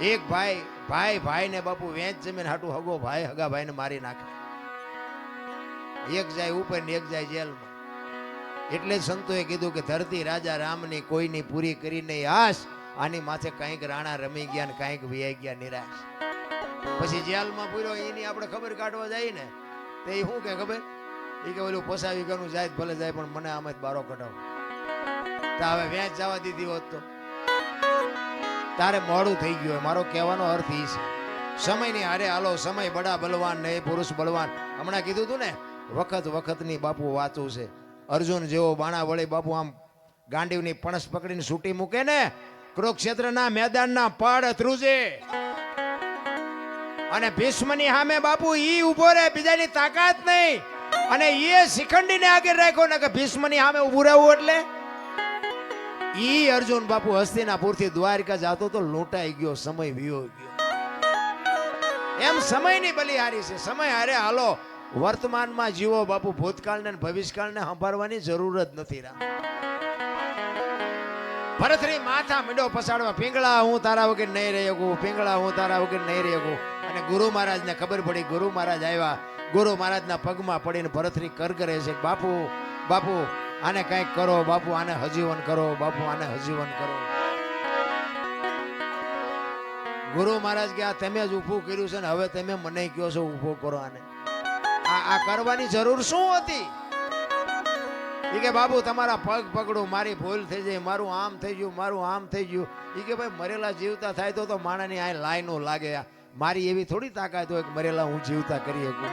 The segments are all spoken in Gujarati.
એક ભાઈ ભાઈ ભાઈ ને બાપુ વેચ જમીન હાટું હગો, ભાઈ હગા ભાઈને મારી નાખે. એક જાય ઉપર ને એક જાય જેલમાં. એટલે સંતોએ કીધું કે ધરતી રાજા રામની કોઈની પૂરી કરી નહીં, આશ. આની માથે કંઈક રાણા રમી ગયા ને કંઈક વ્યાઈ ગયા નિરાશ. પછી જેલમાં પૂર્યો, એની આપણે ખબર કાઢવા જાય ને, તો એ શું કે ખબર? એ કે ઓલું પોસાવી ગયું જાય ભલે જાય, પણ મને આમ જ બારો કઢાવો. તો હવે વેચ જવા દીધી હોત તો. તારે મોડું થઈ ગયું. મારો કહેવાનો અર્થ એ છે. સમયની હારે હાલો, સમય બડા બલવાન ને પુરુષ બલવાન. હમણાં કીધું તું ને, વખત વખતની બાપુ વાતું છે. અર્જુન જેવો બાણા વળે બાપુ આમ ગાંડીવની પણસ પકડીને સૂટી મૂકે ને, કુરુક્ષેત્રના મેદાનના પડ ધ્રુજે. અને ભીષ્મની સામે બાપુ ઈ ઊભો રહે, બીજાની તાકાત નહીં. અને એ શિખંડીને આગળ રાખ્યો ને કે ભીષ્મની સામે ઊભું રહેવું એટલે ઈ અર્જુન બાપુ હસ્તિનાપુરથી દ્વારકા જતો તો લૂંટાઈ ગયો, સમય વિયો ગયો. એમ સમયની બલિહારી છે. સમય હારે હાલો, વર્તમાનમાં જીવો બાપુ ભૂતકાળને ભવિષ્યકાળને સંભાળવાની જરૂર જ નથી રા. ભરતરી માથા મીંડો પસાડવા, પિંગળા, હું તારા વગર નહીં રહી શકું, પિંગળા, હું તારા વગર નહીં રહી શકું. અને ગુરુ મહારાજને ખબર પડી, ગુરુ મહારાજ આવ્યા. ગુરુ મહારાજના પગમાં પડીને ભરતરી કર કરે છે, બાપુ બાપુ આને કંઈક કરો, બાપુ, આને હજીવન કરો, બાપુ, આને હજીવન કરો. ગુરુ મહારાજ કે, આ તમે જ ઊભું કર્યું છે ને, હવે તમે મને કયો છો ઊભો કરો આને. આ કરવાની જરૂર શું હતી? એ કે બાબુ તમારા પગ પકડું, મારી ભૂલ થઈ જાય, મારું આમ થઈ ગયું, મારું આમ થઈ ગયું. એ કે, ભાઈ, મરેલા જીવતા થાય તો તો માણાની આ લાઈનો લાગે મારી એવી થોડી તાકાત હોય કે મરેલા હું જીવતા કરી શકું.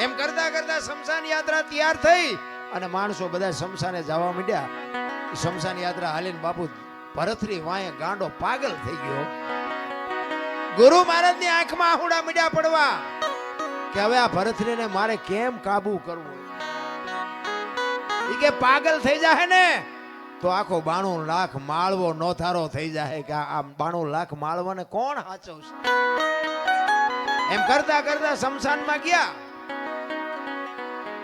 એમ કરતા કરતા શમશાન યાત્રા તૈયાર થઈ. અને માણસો બધા શમશાને જવા માંડ્યા. શમશાન યાત્રા હાલીને બાપુ ભરતરી વાંયે ગાંડો પાગલ થઈ ગયો. ગુરુ મહારાજની આંખમાં આહુડા મીડ્યા પડવા કે હવે આ ભરતરીને મારે કેમ કાબુ કરવો? એ કે પાગલ થઈ જાય ને તો આખો બાણું લાખ માળવો નોથારો થઈ જાય કે આ બાણું લાખ માળવાને કોણ હાચવશે? એમ કરતા કરતા શમશાનમાં ગયા.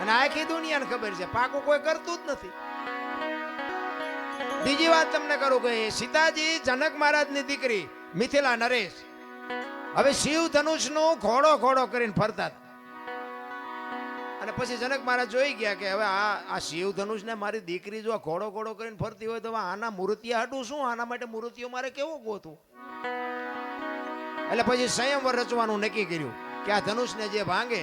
અને આખી દુનિયાને ખબર છે. પાકું કોઈ કરતું જ નથી. બીજી વાત તમને કરું કે સીતાજી જનક મહારાજની દીકરી મિથિલા નરેશ. હવે શિવ ધનુષનું ઘોડો ઘોડો કરીને ફરતા અને પછી જનક મહારાજ જોઈ ગયા કે હવે આ આ શિવ ધનુષને મારી દીકરી જો ઘોડો ઘોડો કરીને ફરતી હોય તો આના મૂર્તિ હાટું શું? આના માટે મૂર્તિઓ મારે કેવો ગોતું એટલે પછી સંયમ રચવાનું નક્કી કર્યું કે આ ધનુષને જે ભાંગે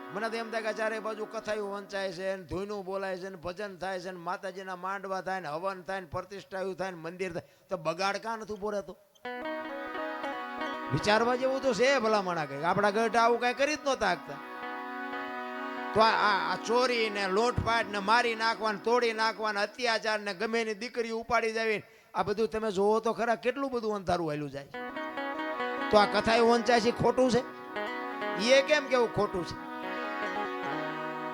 મને તો એમ થાય કે ચારે બાજુ કથાયું વંચાય છે ને ધૂનું બોલાય છે ને ભજન થાય છે ને માતાજીના માંડવા થાય ને હવન થાય ને પ્રતિષ્ઠાયું થાય ને મંદિર થાય, તો બગાડ કાં નથી ઊભો રહેતો? વિચારવા જેવું તો છે ભલામણા કઈ આપણા ગઢ આવું કઈ કરી જ નહોતા આગતા તો આ- ચોરી ને લોટપાટ ને મારી નાખવા ને તોડી નાખવાને અત્યાચાર ને ગમે એની દીકરી ઉપાડી જાવી આ બધું તમે જોવો તો ખરા કેટલું બધું અંધારું હાલ્યું જાય તો આ કથા વંચાય છે ખોટું છે? એ કેમ કેવું ખોટું છે?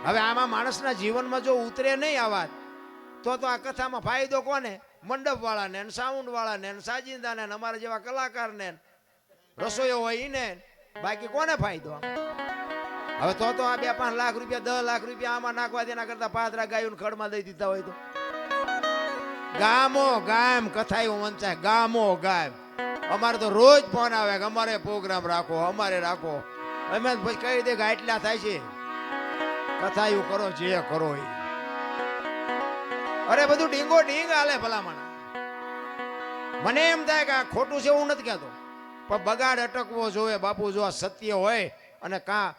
હવે આમાં માણસના જીવનમાં જો ઉતરે નહીં આ વાત, તો તો આ કથામાં ફાયદો કોને? મંડપ વાળાને ને સાઉન્ડ વાળાને ને સાજિંદાને ને અમારા જેવા કલાકારને રસોઈયો હોય ને. બાકી કોને ફાયદો હવે તો તો આ બે પાંચ લાખ રૂપિયા, દસ લાખ રૂપિયા આમાં નાખવા તેના કરતા પાત્રા ગાયું ખડમાં દઈ દીધા હોય તો. ગામો ગામ કથા એવું વંચાય. ગામો ગામ. અમારે તો રોજ ફોન આવે કે અમારે પ્રોગ્રામ રાખો, અમારે રાખો. અમે પછી કહી દે કે આટલા થાય છે. કથા એવું કરો, જે કરો એ. અરે, બધું ડીંગો ડીંગ હાલે ભલામણ. મને એમ થાય કે આ ખોટું છે એવું નથી કહેતો. પણ બગાડ અટકવો જોવે, બાપુ જો આ સત્ય હોય અને કાં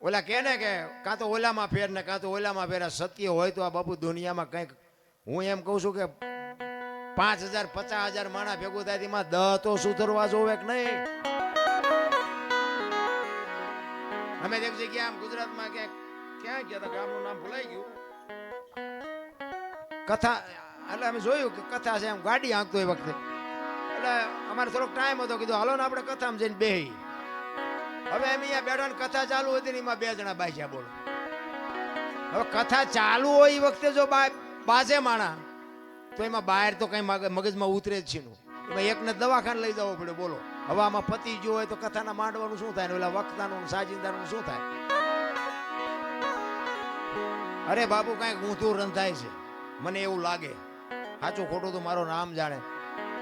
ઓલા કહે ને કે કાં તો ઓલામાં ફેર ને કાં તો ઓલામાં ફેર સત્ય હોય તો આ બાપુ દુનિયામાં કંઈક હું એમ કહું છું કે પાંચ હજાર, પચાસ હજાર માણા ભેગું થાય તેમાં દહ તો સુધરવા જોવે કે નહીં? અમે એક જગ્યા આમ ગુજરાતમાં ક્યાંક ક્યાં ગયા હતા ગામનું નામ ભૂલાઈ ગયું. કથા, એટલે અમે જોયું કે કથા છે, એમ ગાડી આંકતો એ વખતે. એટલે અમારે થોડોક ટાઈમ હતો, કીધું હાલો ને આપણે કથામાં જઈને બે હવે એમ અહીંયા બેઠા ને કથા ચાલુ હતી એમાં બે જણા બાજ્યા બોલો. હવે કથા ચાલુ હોય એ વખતે જો બાજે માણા, તો એમાં બહાર તો કઈ મગજમાં ઉતરે જ છે નું એમાં એકને દવાખાને લઈ જવો પડે બોલો. હવે આમાં પતિ જો હોય તો કથાના માંડવાનું શું થાય ઓલા વખતાનું સાજિંદાનું શું થાય? અરે બાપુ, કાંઈક ઊંધું રંધાય છે. મને એવું લાગે. સાચું ખોટું તો મારો નામ જાણે.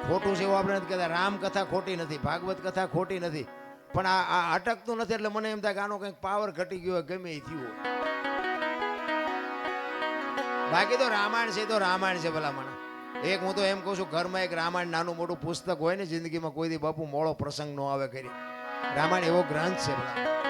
ખોટું છે એવું આપણે નથી કહેતા. રામ કથા ખોટી નથી, ભાગવત કથા ખોટી નથી. પણ આ આ અટકતું નથી એટલે મને એમ થાય કે આનો કંઈક પાવર ઘટી ગયો ગમે એ થયું બાકી તો રામાયણ છે તો રામાયણ છે ભલા મને એક હું તો એમ કહું છું, ઘરમાં એક રામાયણ નાનું મોટું પુસ્તક હોય ને, જિંદગીમાં કોઈ દી બાપુ મોળો પ્રસંગ નો આવે કરી. રામાયણ એવો ગ્રંથ છે ભલા.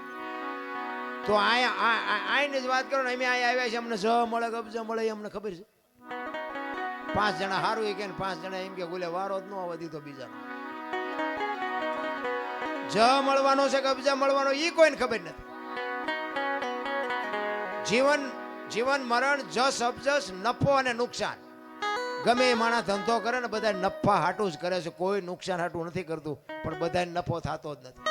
તો આયા જ વાત કરો ને, અમે અહીંયા આવ્યા છે અમને જ મળે કબજ મળે, અમને ખબર છે. પાંચ જણા સારું એ કે પાંચ જણા એમ કે, બોલે, વારો જ ન આવવા દીધો બીજાનો. જ મળવાનો છે કબજા મળવાનો એ કોઈને ખબર નથી. જીવન જીવન, મરણ, જસ અબજસ નફો અને નુકસાન. ગમે એ માણસ ધંધો કરે ને બધા નફા હાટું જ કરે છે. કોઈ નુકસાન હાટું નથી કરતું, પણ બધા નફો થતો જ નથી.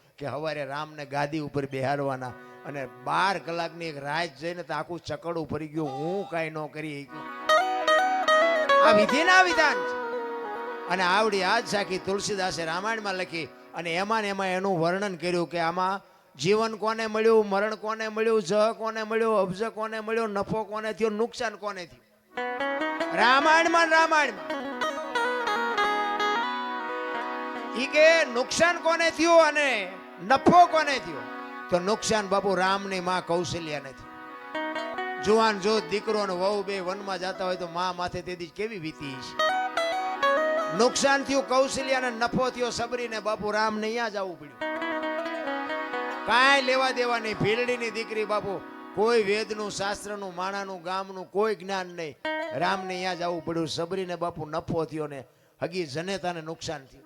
કે હવારે રામને ગાદી ઉપર બેહાડવાના અને બાર કલાકની એક રાત જઈને તો આખું ચકડું ફરી ગયું. હું કાંઈ ન કરી આ વિધિના વિધાન અને આવડી આજ સાખી તુલસીદાસે રામાયણમાં લખી અને એમાં ને એમાં એનું વર્ણન કર્યું કે આમાં જીવન કોને મળ્યું, મરણ કોને મળ્યું જ કોને મળ્યું, અબજ કોને મળ્યો, નફો કોને થયો, નુકસાન કોને થયું? રામાયણમાં રામાયણમાં. ઈ કે નુકસાન કોને થયું અને નફો કોને થયો? તો નુકસાન બાપુ રામની માં કૌશલ્યાને થયું જુવાન જો દીકરો અને વહુ બે વનમાં જતા હોય તો માં માથે તેથી કેવી વીતી છે નુકસાન થયું કૌશલ્યાને નફો થયો, સબરીને બાપુ રામને અહીંયા જવું પડ્યું. કાંઈ લેવા દેવા નહીં ભીલડીની દીકરી બાપુ, કોઈ વેદનું, શાસ્ત્રનું, માણાનું, ગામનું, કોઈ જ્ઞાન નહીં. રામને અહીંયા જવું પડ્યું. સબરીને બાપુ નફો થયો ને હગી જનેતાને નુકસાન થયું.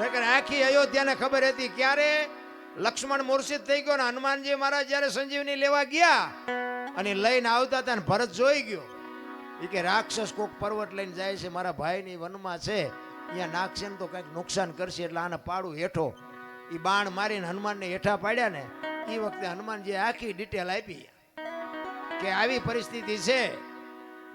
નકર આખી અયોધ્યાને ખબર હતી ક્યારે લક્ષ્મણ મૂર્છિત થઈ ગયો ને હનુમાનજી મહારાજ જ્યારે સંજીવની લેવા ગયા અને લઈને આવતા હતા ભરત જોઈ ગયો. એ કે રાક્ષસ કોક પર્વત લઈને જાય છે, મારા ભાઈની વનમાં છે. અહીંયા નાખશે તો કંઈક નુકસાન કરશે, એટલે આને પાડું હેઠો. એ બાણ મારીને હનુમાનને હેઠા પાડ્યા ને એ વખતે હનુમાનજીએ આખી ડિટેલ આપી. કે આવી પરિસ્થિતિ છે.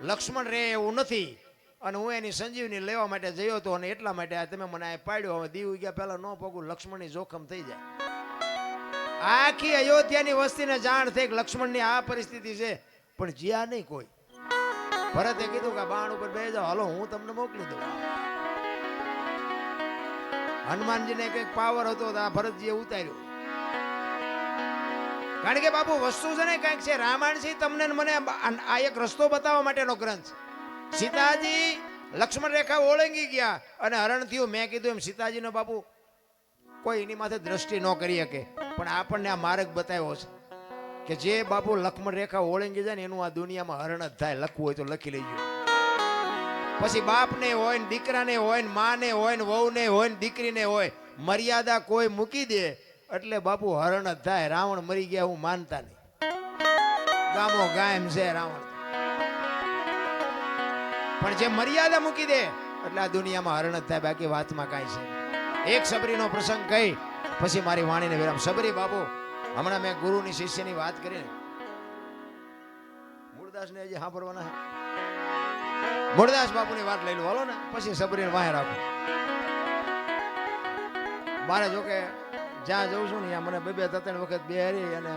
લક્ષ્મણ રે એવું નથી. અને હું એની સંજીવની લેવા માટે જયો હતો અને એટલા માટે તમે મને આ પાડ્યો. હવે દીવ ગયા પહેલા ન પગું, લક્ષ્મણની જોખમ થઈ જાય. આખી અયોધ્યાની વસ્તીને જાણ થઈ કે લક્ષ્મણની આ પરિસ્થિતિ છે, પણ જ્યાં નહીં કોઈ. ભરતે કીધું કે બાણ ઉપર બે જાઓ. હલો, હું તમને મોકલી દઉં. હનુમાનજીને કંઈક પાવર હતો આ ભરતજીએ ઉતાર્યો. કારણ કે બાપુ, વસ્તુ છે ને કંઈક છે. રામાયણ છે, તમને મને આ આ એક રસ્તો બતાવવા માટેનો ગ્રંથ છે. સીતાજી, લક્ષ્મણ રેખા ઓળંગી ગયા અને હરણ થયું. મેં કીધું એમ, સીતાજીનો બાપુ, કોઈ એની માથે દ્રષ્ટિ ન કરી શકે, પણ આપણને આ માર્ગ બતાવ્યો છે કે જે બાપુ લક્ષ્મણ રેખા ઓળંગી જાય ને એનું આ દુનિયામાં હરણ જ થાય. લખવું હોય તો લખી લેજો. પછી બાપને હોય ને દીકરાને હોય ને માને હોય ને વહુને હોય ને દીકરીને હોય, મર્યાદા કોઈ મૂકી દે એટલે બાપુ હરણ જ થાય. રાવણ મરી ગયા હું માનતા નહીં. ગામો ગાયમ છે રાવણ. પણ જે મર્યાદા મૂકી દે, એટલે આ દુનિયામાં હરણ જ થાય, બાકી વાતમાં કાંઈ છે એક સબરીનો પ્રસંગ કહી, પછી મારી વાણીને વિરામ. સબરી બાપુ હમણાં મેં ગુરુની શિષ્યની વાત કરી ને મૂળદાસને હજી સાંભળવાના મૂળદાસ બાપુની વાત લઈ લો. હાલો ને, પછી સબરીને વાહે રાખો. મારે જોકે જ્યાં જઉં છું ને મને બે બે, ત્રણ વખત બેહરી અને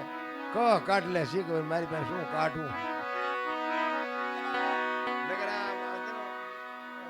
ક કાઢ લે. શીખ મારી પાસે શું કાઢવું?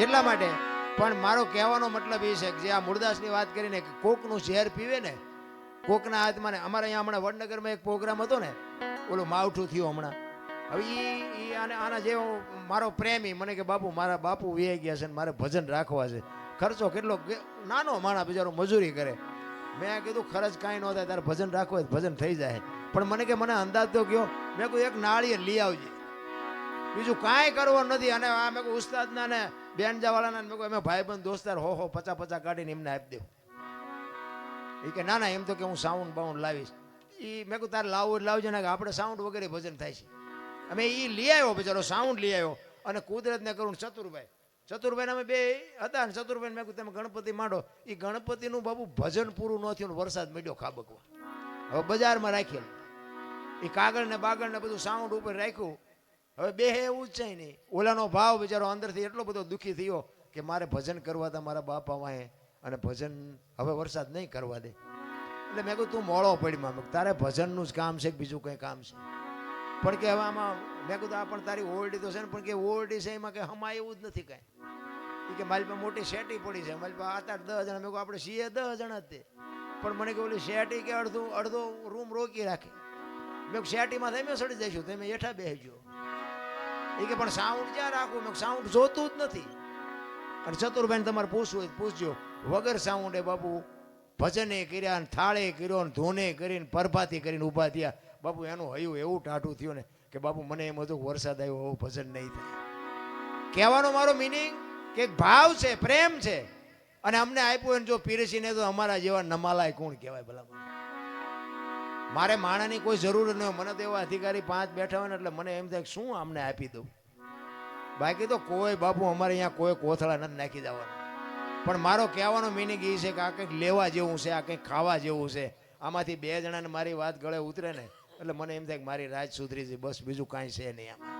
એટલા માટે. પણ મારો કહેવાનો મતલબ એ છે કે જે આ મૂળદાસની વાત કરીને કોકનું ઝેર પીવે ને, કોકના હાથમાં ને, અમારે અહીંયા હમણાં વડનગરમાં એક પ્રોગ્રામ હતો ને, ઓલું માવઠું થયું હમણાં. હવે એ એ આને, આના જેવો મારો પ્રેમી, મને કે બાપુ, મારા બાપુ વે ગયા છે ને મારે ભજન રાખવા છે. ખર્ચો કેટલો નાનો માણા બિચારો મજૂરી કરે. મેં કીધું, ખર્ચ કાંઈ ન થાય, તારે ભજન રાખવું હોય ભજન થઈ જાય. પણ મને કે, મને અંદાજ તો કયો, મેં કહ્યું એક નાળીએ લઈ આવજે. બીજું કાંઈ કરવું નથી. અને આ મેં કહ્યું ઉસ્તાદના ને બેનજાવાળાના મેં કહ્યું, અમે ભાઈબંધ દોસ્તાર હો હો, પચા પચા કાઢીને એમને આપી દેવું. એ કે, ના ના, એમ તો કે હું સાઉન્ડ બાઉન્ડ લાવીશ. એ મેં કહ્યું, તારે લાવવું લાવજો ને કે આપણે સાઉન્ડ વગેરે ભજન થાય છે. અમે એ લઈ આવ્યો બિચારો સાઉન્ડ લઈ આવ્યો. અને કુદરતને કરું ચતુરભાઈ. ચતુરભાઈ અમે બે હતા ને ચતુરભાઈ મેં કહું તમે ગણપતિ માંડો. એ ગણપતિનું બાબુ ભજન પૂરું ન થયું વરસાદ મળ્યો ખાબકવા. હવે બજારમાં રાખેલું. એ કાગળ ને બાગળ ને બધું સાઉન્ડ ઉપર રાખ્યું. હવે બે એવું જ છે નહીં ઓલાનો ભાવ બિચારો અંદરથી એટલો બધો દુઃખી થયો કે મારે ભજન કરવા હતા મારા બાપા વાંહે અને ભજન હવે વરસાદ નહીં કરવા દે. એટલે મેં કહ્યું તું મોળો પડીમાં મેં તારે ભજનનું જ કામ છે કે બીજું કંઈ કામ છે? પણ કે હવે આમાં મેં કીધું, આ પણ તારી ઓરડી તો છે ને, પણ કે ઓરડી છે એમાં કે હમા એવું જ નથી કાંઈ. કે, મારી પાસે મોટી શેટી પડી છે, મારી પાસે આઠ આઠ દસ જણા. મેં કહ્યું આપણે સીએ દસ જણા તે. પણ મને કે ઓલી શેટી કે અડધું અડધો રૂમ રોકી રાખી. મેં શેટીમાં તમે સડી જઈશું તમે હેઠા બેસજો. કે, પણ સાઉન્ડ ક્યાં રાખવું મેં સાઉન્ડ જોતું જ નથી. અને ચતુરભાઈ તમારે પૂછવું પૂછજો, વગર સાઉન્ડે બાપુ ભજને કર્યા થાળે કર્યો ને ધૂને કરીને પરભાતી કરીને ઊભા થયા. બાપુ, એનું હયું એવું ટાઢું થયું ને કે, બાપુ, મને એમ હતું વરસાદ આવ્યો એવું ભજન નહીં થાય. કહેવાનો મારો મિનિંગ કે ભાવ છે, પ્રેમ છે. અને અમને આપ્યું જો પીરસીને તો અમારા જેવા નમાલાય કોણ કહેવાય ભલા? મારે માણાની કોઈ જરૂર ન મને તો એવા અધિકારી પાંચ બેઠા હોય ને એટલે મને એમ થાય શું અમને આપી દઉં? બાકી તો કોઈ બાપુ અમારે અહીંયા કોઈ કોથળા નથી નાખી દેવાનું. પણ મારો કહેવાનો મિનિંગ એ છે કે આ કંઈક લેવા જેવું છે, આ કંઈક ખાવા જેવું છે. આમાંથી બે જણાને મારી વાત ગળે ઉતરે ને એટલે મને એમ થાય કે મારી રાજ સુધરી છે બસ બીજું કાંઈ છે નહીં આમાં.